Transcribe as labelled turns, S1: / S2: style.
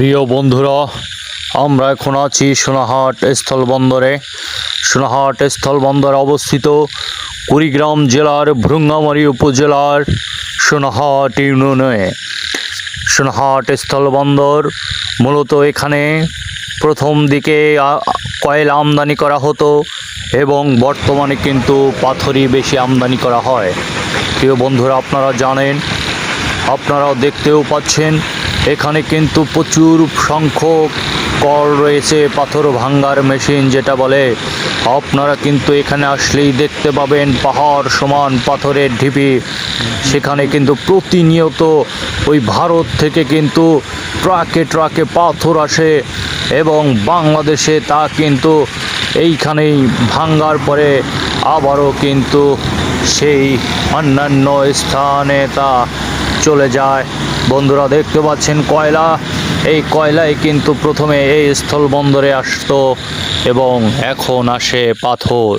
S1: প্রিয় বন্ধুরা, আমরা এখন আছি সোনাহাট স্থলবন্দরে। সোনাহাট স্থলবন্দর অবস্থিত কুড়িগ্রাম জেলার ভ্রুঙ্গামারী উপজেলার সোনাহাট ইউনিয়নে। সোনাহাট স্থলবন্দর মূলত এখানে প্রথম দিকে কয়লা আমদানি করা হতো এবং বর্তমানে কিন্তু পাথরই বেশি আমদানি করা হয়। প্রিয় বন্ধুরা, আপনারা জানেন আপনারাও দেখতেও পাচ্ছেন, এখানে কিন্তু প্রচুর সংখ্যক কল রয়েছে, পাথর ভাঙ্গার মেশিন যেটা বলে। আপনারা কিন্তু এখানে আসলেই দেখতে পাবেন পাহাড় সমান পাথরের ঢিপি। সেখানে কিন্তু প্রতিনিয়ত ওই ভারত থেকে কিন্তু ট্রাকে ট্রাকে পাথর আসে এবং বাংলাদেশে তা কিন্তু এইখানেই ভাঙ্গার পরে আবারও কিন্তু সেই অন্যান্য স্থানে তা চলে যায়। বন্ধুরা দেখতে পাচ্ছেন কয়লা। এই কয়লাই কিন্তু প্রথমে এই স্থল বন্দরে আসতো এবং এখন আসে পাথর।